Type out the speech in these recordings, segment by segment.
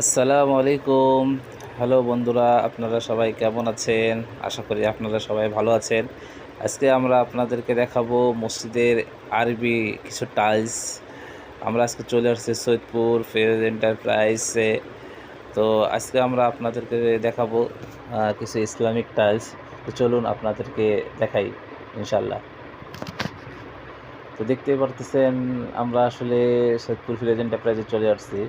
আসসালামু আলাইকুম। হ্যালো বন্ধুরা, আপনারা সবাই কেমন আছেন? আশা করি আপনারা সবাই ভালো আছেন। আজকে আমরা আপনাদেরকে দেখাবো মসজিদের আরবি কিছু টাইলস আমরা আজকে চলে আসছি সৈয়দপুর ফেজ এন্টারপ্রাইজে তো আজকে আমরা আপনাদেরকে দেখাবো কিছু ইসলামিক টাইলস তো চলুন আপনাদেরকে দেখাই ইনশাল্লাহ তো দেখতেই পারতেছেন, আমরা আসলে সৈয়দপুর ফিলেজ এন্টারপ্রাইজে চলে আসছি।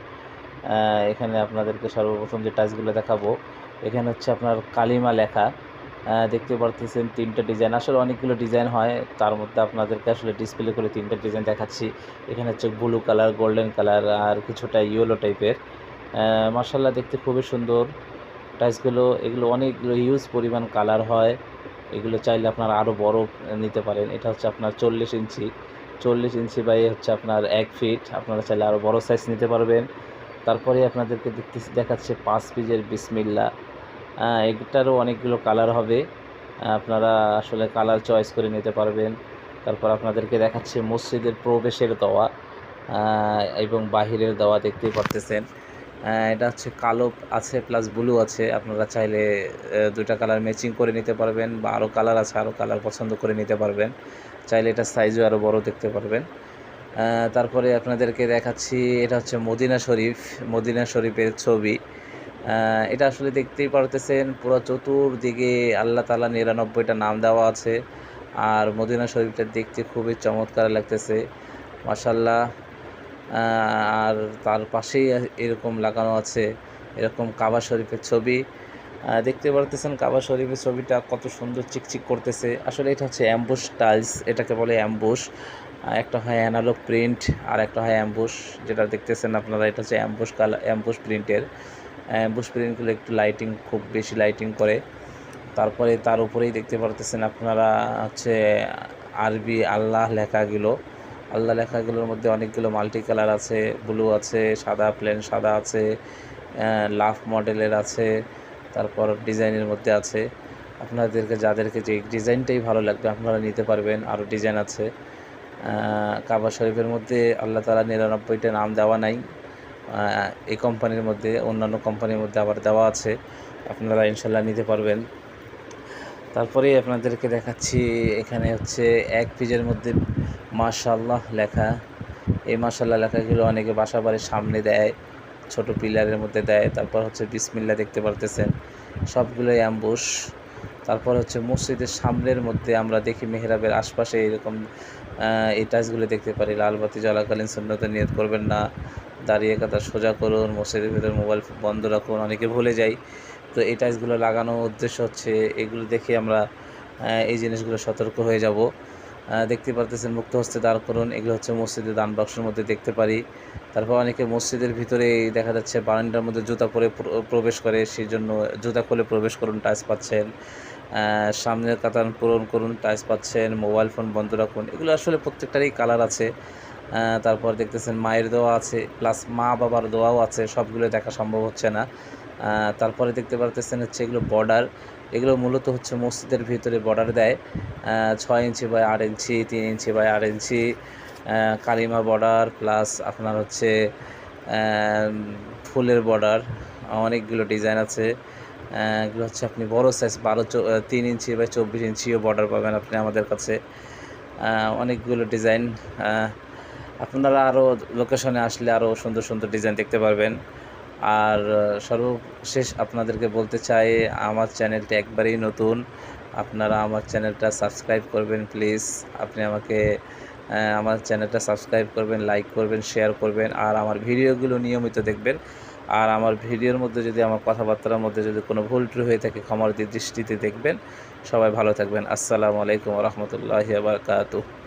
এখানে আপনাদেরকে সর্বপ্রথম যে টাচগুলো দেখাবো, এখানে হচ্ছে আপনার কালিমা লেখা। দেখতে পারতেছেন তিনটা ডিজাইন আসলে অনেকগুলো ডিজাইন হয়, তার মধ্যে আপনাদেরকে আসলে ডিসপ্লে করে তিনটা ডিজাইন দেখাচ্ছি। এখানে হচ্ছে ব্লু কালার গোল্ডেন কালার আর কিছুটা ইয়েলো টাইপের মার্শাল্লাহ দেখতে খুবই সুন্দর। টাইলসগুলো এগুলো অনেকগুলো হিউজ পরিমাণ কালার হয়। এগুলো চাইলে আপনার আরও বড় নিতে পারেন। এটা হচ্ছে আপনার চল্লিশ ইঞ্চি। চল্লিশ ইঞ্চি বাই হচ্ছে আপনার এক ফিট আপনারা চাইলে আরও বড় সাইজ নিতে পারবেন। তারপরে আপনাদেরকে দেখতে দেখাচ্ছে পাঁচ পিজের বিসমিল্লা। এটারও অনেকগুলো কালার হবে। আপনারা আসলে কালার চয়েস করে নিতে পারবেন। তারপর আপনাদেরকে দেখাচ্ছে মসজিদের প্রবেশের দেওয়া এবং বাহিরের দেওয়া দেখতেই পারতেছেন। এটা হচ্ছে কালো আছে প্লাস ব্লু আছে। আপনারা চাইলে দুইটা কালার ম্যাচিং করে নিতে পারবেন বা আরও কালার আছে আরও কালার পছন্দ করে নিতে পারবেন। চাইলে এটা সাইজও আরও বড় দেখতে পারবেন। তারপরে আপনাদেরকে দেখাচ্ছি, এটা হচ্ছে মদিনা শরীফ, মদিনা শরীফের ছবি। এটা আসলে দেখতেই পারতেছেন, পুরো চতুর্দিকে আল্লাহ তালা নিরানব্বইটা নাম দেওয়া আছে। আর মদিনা শরীফটা দেখতে খুবই চমৎকার লাগতেছে মাসাল্লাহ আর তার পাশেই এরকম লাগানো আছে, এরকম কাবা শরীফের ছবি। দেখতে পারতেছেন কাবা শরীফের ছবিটা কত সুন্দর চিকচিক করতেছে। আসলে এটা হচ্ছে অ্যাম্বুশ টাইলস, এটাকে বলে অ্যাম্বুশ। একটা হয় অ্যানালগ প্রিন্ট আর একটা হয় অ্যাম্বুশ যেটা দেখতেছেন আপনারা, এটা হচ্ছে অ্যাম্বুশ কালার অ্যাম্বুশ প্রিন্টের অ্যাম্বুশ প্রিন্টগুলো একটু লাইটিং খুব বেশি লাইটিং করে। তারপরে তার উপরেই দেখতে পারতেছেন আপনারা হচ্ছে আরবি আল্লাহ লেখাগুলো। আল্লাহ লেখাগুলোর মধ্যে অনেকগুলো মাল্টি কালার আছে ব্লু আছে, সাদা প্লেন সাদা আছে লাফ মডেলের আছে, তারপর ডিজাইনের মধ্যে আছে। আপনাদেরকে, যাদেরকে যে ডিজাইনটাই ভালো লাগবে, আপনারা নিতে পারবেন। আরও ডিজাইন আছে। কাবা শরীফের মধ্যে আল্লাহ তালা নিরানব্বইটা নাম দেওয়া নাই। এই কোম্পানির মধ্যে, অন্যান্য কোম্পানির মধ্যে আবার দেওয়া আছে। আপনারা ইনশাল্লাহ নিতে পারবেন। তারপরে আপনাদেরকে দেখাচ্ছি, এখানে হচ্ছে এক পেজের মধ্যে মাশাল্লাহ লেখা। এই মাশাল্লাহ লেখাগুলো অনেকে বাসা বাড়ির সামনে দেয়, ছোট পিলারের মধ্যে দেয়। তারপর হচ্ছে বিসমিল্লা দেখতে পারতেছেন। সবগুলোই অ্যাম্বুশ তারপর হচ্ছে মসজিদের সামনের মধ্যে আমরা দেখি মেহরাবের আশপাশে এরকম এই টাচগুলো দেখতে পারি। লাল বাতি জ্বালাকালীন সুন্নতে নিয়ত করবেন না। দাঁড়িয়ে কাতার সোজা করুন, মসজিদের ভিতরে মোবাইল বন্ধ রাখুন, অনেকে ভুলে যাই। তো এই টাচগুলো লাগানোর উদ্দেশ্য হচ্ছে, এগুলো দেখে আমরা এই জিনিসগুলো সতর্ক হয়ে যাব। দেখতে পারতেছেন, মুক্ত হস্তে দাঁড় করুন। এগুলো হচ্ছে মসজিদের দান বাক্সের মধ্যে দেখতে পারি। তারপর অনেকে মসজিদের ভিতরে দেখা যাচ্ছে, বারান্দার মধ্যে জুতা পরে প্রবেশ করে সেই জন্য জুতা খুলে প্রবেশ করুন, টাচ পাচ্ছেন। সামনের কাতান পূরণ করুন টাচ পাচ্ছেন, মোবাইল ফোন বন্ধ রাখুন, এগুলো আসলে প্রত্যেকটারই কালার আছে। তারপর দেখতেছেন মায়ের দোয়া আছে প্লাস মা বাবার দোয়াও আছে, সবগুলো দেখা সম্ভব হচ্ছে না। তারপরে দেখতে পারতেছেন হচ্ছে এগুলো বর্ডার এগুলো মূলত হচ্ছে মসজিদের ভিতরে বর্ডার দেয়। ছয় ইঞ্চি বাই আট ইঞ্চি, তিন ইঞ্চি বাই আট ইঞ্চি কালিমা বর্ডার প্লাস আপনার হচ্ছে ফুলের বর্ডার অনেকগুলো ডিজাইন আছে। এগুলো হচ্ছে আপনি বড় সাইজ বারো তিন ইঞ্চি বা চব্বিশ ইঞ্চিও বর্ডার পাবেন আপনি আমাদের কাছে। অনেকগুলো ডিজাইন আপনারা আরও লোকেশনে আসলে আরও সুন্দর সুন্দর ডিজাইন দেখতে পারবেন। আর সর্বশেষ আপনাদেরকে বলতে চাই, আমার চ্যানেলটা একবারেই নতুন। আপনারা আমার চ্যানেলটা সাবস্ক্রাইব করবেন প্লিজ আপনি আমাকে আমার চ্যানেলটা সাবস্ক্রাইব করবেন লাইক করবেন শেয়ার করবেন। আর আমার ভিডিওগুলো নিয়মিত দেখবেন। আর আমার ভিডিওর মধ্যে যদি আমার কথাবার্তার মধ্যে যদি কোনো ভুল ট্রু হয়ে থাকে ক্ষমার দৃষ্টিতে দেখবেন। সবাই ভালো থাকবেন। আসসালামু আলাইকুম রহমতুল্লাহ বারকাতুহ।